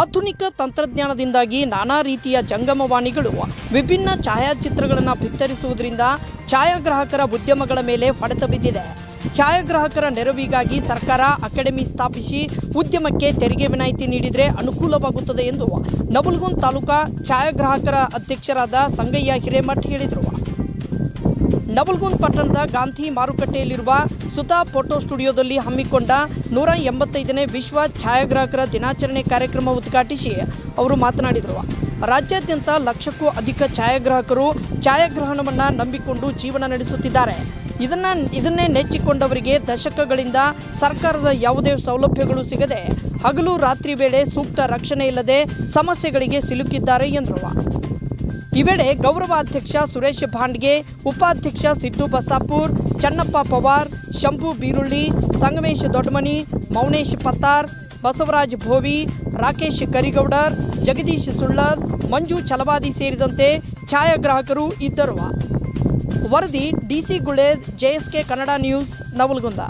ಆಧುನಿಕ ತಂತ್ರಜ್ಞಾನದಿಂದಾಗಿ ನಾನಾ ರೀತಿಯ ಜಂಗಮವಾಣಿಗಳು ವಿಭಿನ್ನ ಛಾಯಾಚಿತ್ರಗಳನ್ನು ಬಿತ್ತರಿಸುವುದರಿಂದ ಛಾಯಾಗ್ರಾಹಕರ ಉದ್ಯಮಗಳ ಮೇಲೆ ಹೊಡೆತ ಬಿದ್ದಿದೆ. ಛಾಯಾಗ್ರಾಹಕರ ನೆರವಿಗಾಗಿ ಸರ್ಕಾರ ಅಕಾಡೆಮಿ ಸ್ಥಾಪಿಸಿ ಉದ್ಯಮಕ್ಕೆ ತೆರಿಗೆ ವಿನಾಯಿತಿ ನೀಡಿದರೆ ಅನುಕೂಲವಾಗುತ್ತದೆ ಎಂದು ನಬಲ್ಗುಂದ್ ತಾಲೂಕಾ ಛಾಯಾಗ್ರಾಹಕರ ಅಧ್ಯಕ್ಷರಾದ ಸಂಗಯ್ಯ ಹಿರೇಮಠ್ ಹೇಳಿದರು. ನವಲ್ಗುಂದ್ ಪಟ್ಟಣದ ಗಾಂಧಿ ಮಾರುಕಟ್ಟೆಯಲ್ಲಿರುವ ಸುಧಾ ಫೋಟೋ ಸ್ಟುಡಿಯೋದಲ್ಲಿ ಹಮ್ಮಿಕೊಂಡ ನೂರ ಎಂಬತ್ತೈದನೇ ವಿಶ್ವ ಛಾಯಾಗ್ರಾಹಕರ ದಿನಾಚರಣೆ ಕಾರ್ಯಕ್ರಮ ಉದ್ಘಾಟಿಸಿ ಅವರು ಮಾತನಾಡಿದರು. ರಾಜ್ಯಾದ್ಯಂತ ಲಕ್ಷಕ್ಕೂ ಅಧಿಕ ಛಾಯಾಗ್ರಾಹಕರು ಛಾಯಾಗ್ರಹಣವನ್ನು ನಂಬಿಕೊಂಡು ಜೀವನ ನಡೆಸುತ್ತಿದ್ದಾರೆ. ಇದನ್ನ, ಇದನ್ನೇ ನೆಚ್ಚಿಕೊಂಡವರಿಗೆ ದಶಕಗಳಿಂದ ಸರ್ಕಾರದ ಯಾವುದೇ ಸೌಲಭ್ಯಗಳು ಸಿಗದೆ ಹಗಲು ರಾತ್ರಿ ವೇಳೆ ಸೂಕ್ತ ರಕ್ಷಣೆ ಇಲ್ಲದೆ ಸಮಸ್ಯೆಗಳಿಗೆ ಸಿಲುಕಿದ್ದಾರೆ ಎಂದರು. ಈ ವೇಳೆ ಗೌರವಾಧ್ಯಕ್ಷ ಸುರೇಶ್ ಭಾಂಡ್ಗೆ ಉಪಾಧ್ಯಕ್ಷ ಸಿದ್ದು ಬಸಾಪುರ್, ಚನ್ನಪ್ಪ ಪವಾರ್, ಶಂಭು ಬೀರುಳ್ಳಿ, ಸಂಗಮೇಶ್ ದೊಡ್ಡಮನಿ ಮೌನೇಶ್ ಪತ್ತಾರ್, ಬಸವರಾಜ್ ಭೋವಿ, ರಾಕೇಶ್ ಕರಿಗೌಡರ್, ಜಗದೀಶ್ ಸುಳ್ಳದ್, ಮಂಜು ಚಲವಾದಿ ಸೇರಿದಂತೆ ಛಾಯಾಗ್ರಾಹಕರು ಇದ್ದರು. ವರದಿ DC Guled, JSK Kannada news, Navalgund.